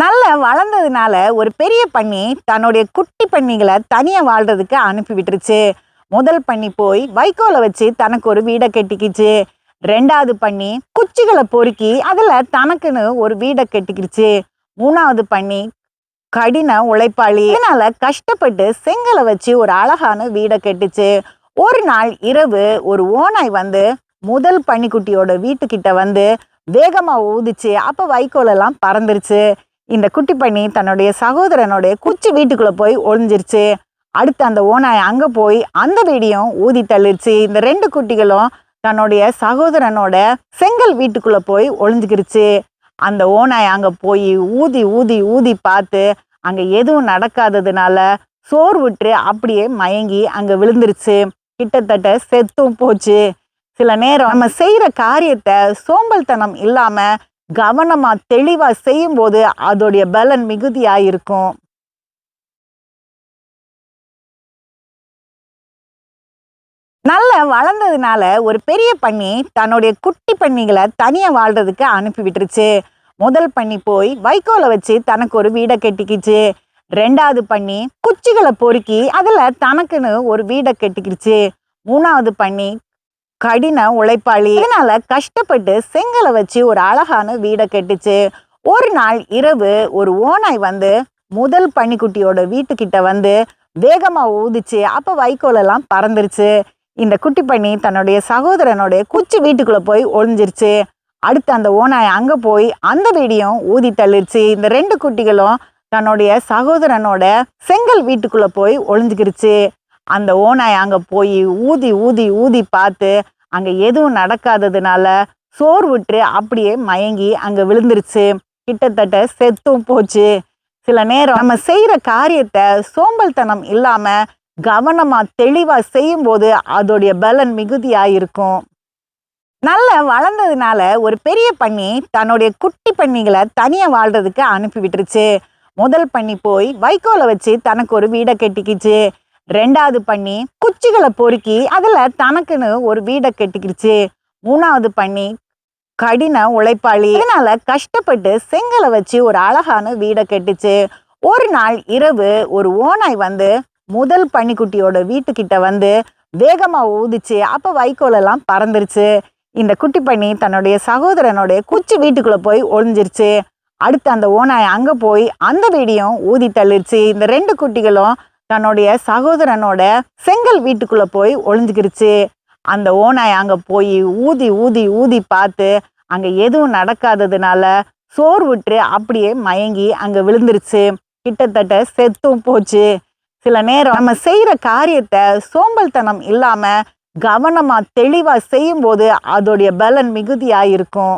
நல்ல வளர்ந்ததுனால ஒரு பெரிய பன்னி தன்னுடைய குட்டி பன்னிகளை தனியாக வாழ்றதுக்கு அனுப்பி விட்டுருச்சு. முதல் பன்னி போய் வைக்கோலை வச்சு தனக்கு ஒரு வீடை கட்டிக்கிச்சு. ரெண்டாவது பண்ணி குச்சிகளை பொறுக்கி அதில் தனக்குன்னு ஒரு வீடை கட்டிக்கிடுச்சு மூணாவது பண்ணி கடின உழைப்பாளி. இதனால கஷ்டப்பட்டு செங்கலை வச்சு ஒரு அழகான வீடை கட்டுச்சு. ஒரு நாள் இரவு ஒரு ஓனாய் வந்து முதல் பன்னிக்குட்டியோட வீட்டுக்கிட்ட வந்து வேகமாக ஊதிச்சு. அப்போ வைக்கோலெல்லாம் பறந்துருச்சு. இந்த குட்டி பன்னி தன்னுடைய சகோதரனுடைய குச்சி வீட்டுக்குள்ள போய் ஒளிஞ்சிருச்சு. அடுத்து அந்த ஓனாய் அங்க போய் அந்த வீடியும் ஊதி தள்ளிருச்சு. இந்த ரெண்டு குட்டிகளும் தன்னுடைய சகோதரனோட செங்கல் வீட்டுக்குள்ள போய் ஒளிஞ்சுக்கிருச்சு. அந்த ஓனாய் அங்க போய் ஊதி ஊதி ஊதி பார்த்து அங்க எதுவும் நடக்காததுனால சோர் விட்டு அப்படியே மயங்கி அங்க விழுந்துருச்சு. கிட்டத்தட்ட செத்தும் போச்சு. சில நேரம் நம்ம செய்யற காரியத்தை சோம்பல்தனம் இல்லாம கவனமா தெளிவா செய்யும் போது அதோடைய பலன் மிகுதியாக இருக்கும் நல்ல வளர்ந்ததுனால ஒரு பெரிய பன்னி தன்னுடைய குட்டி பன்னிகளை தனியா வாழ்றதுக்கு அனுப்பி விட்டுருச்சு. முதல் பன்னி போய் வைக்கோல வச்சு தனக்கு ஒரு வீடை கட்டிக்கிச்சு. ரெண்டாவது பண்ணி குச்சிகளை பொறுக்கி அதுல தனக்குன்னு ஒரு வீடை கட்டிக்கிடுச்சு மூணாவது பண்ணி கடின உழைப்பாளி. இதனால கஷ்டப்பட்டு செங்கலை வச்சு ஒரு அழகான வீடை கட்டுச்சு. ஒரு நாள் இரவு ஒரு ஓனாய் வந்து முதல் பன்னிக்குட்டியோட வீட்டுக்கிட்ட வந்து வேகமா ஊதிச்சு அப்ப வைக்கோல் எல்லாம் பறந்துருச்சு. இந்த குட்டி பண்ணி தன்னுடைய சகோதரனுடைய குச்சி வீட்டுக்குள்ள போய் ஒளிஞ்சிருச்சு. அடுத்து அந்த ஓனாய் அங்க போய் அந்த வீடியும் ஊதி தள்ளிருச்சு. இந்த ரெண்டு குட்டிகளும் தன்னுடைய சகோதரனோட செங்கல் வீட்டுக்குள்ள போய் ஒளிஞ்சுக்கிருச்சு. அந்த ஓனாய் அங்கே போய் ஊதி ஊதி ஊதி பார்த்து அங்கே எதுவும் நடக்காததுனால சோர் விட்டு அப்படியே மயங்கி அங்கே விழுந்துருச்சு. கிட்டத்தட்ட செத்தும் போச்சு. சில நேரம் நம்ம செய்கிற காரியத்தை சோம்பல்தனம் இல்லாமல் கவனமாக தெளிவாக செய்யும் போது அதோடைய பலன் மிகுதியாக இருக்கும் நல்ல வளர்ந்ததுனால ஒரு பெரிய பன்னி தன்னுடைய குட்டி பன்னிகளை தனியாக வாழ்றதுக்கு அனுப்பி விட்டுருச்சு. முதல் பன்னி போய் வைக்கோலை வச்சு தனக்கு ஒரு வீடை கட்டிக்கிச்சு. ரெண்டாவது பண்ணி குச்சிகளை பொறுக்கி அதில் தனக்குன்னு ஒரு வீடை கட்டிக்கிடுச்சு மூணாவது பண்ணி கடின உழைப்பாளி. இதனால கஷ்டப்பட்டு செங்கலை வச்சு ஒரு அழகான வீடை கட்டுச்சு. ஒரு நாள் இரவு ஒரு ஓனாய் வந்து முதல் பன்னிக்குட்டியோட வீட்டுக்கிட்ட வந்து வேகமா ஊதிச்சு அப்ப வைக்கோலெல்லாம் பறந்துருச்சு. இந்த குட்டி பண்ணி தன்னுடைய சகோதரனுடைய குச்சி வீட்டுக்குள்ள போய் ஒளிஞ்சிருச்சு. அடுத்து அந்த ஓனாய் அங்க போய் அந்த வீடியும் ஊதி தள்ளிருச்சு. இந்த ரெண்டு குட்டிகளும் தன்னுடைய சகோதரனோட செங்கல் வீட்டுக்குள்ளே போய் ஒளிஞ்சுக்கிருச்சு. அந்த ஓனாய் அங்கே போய் ஊதி ஊதி ஊதி பார்த்து அங்கே எதுவும் நடக்காததுனால சோர்வுற்று அப்படியே மயங்கி அங்கே விழுந்துருச்சு. கிட்டத்தட்ட செத்தும் போச்சு. சில நேரம் நம்ம செய்கிற காரியத்தை சோம்பல்தனம் இல்லாமல் கவனமாக தெளிவாக செய்யும் போது அதோடைய பலன் மிகுதியாக இருக்கும்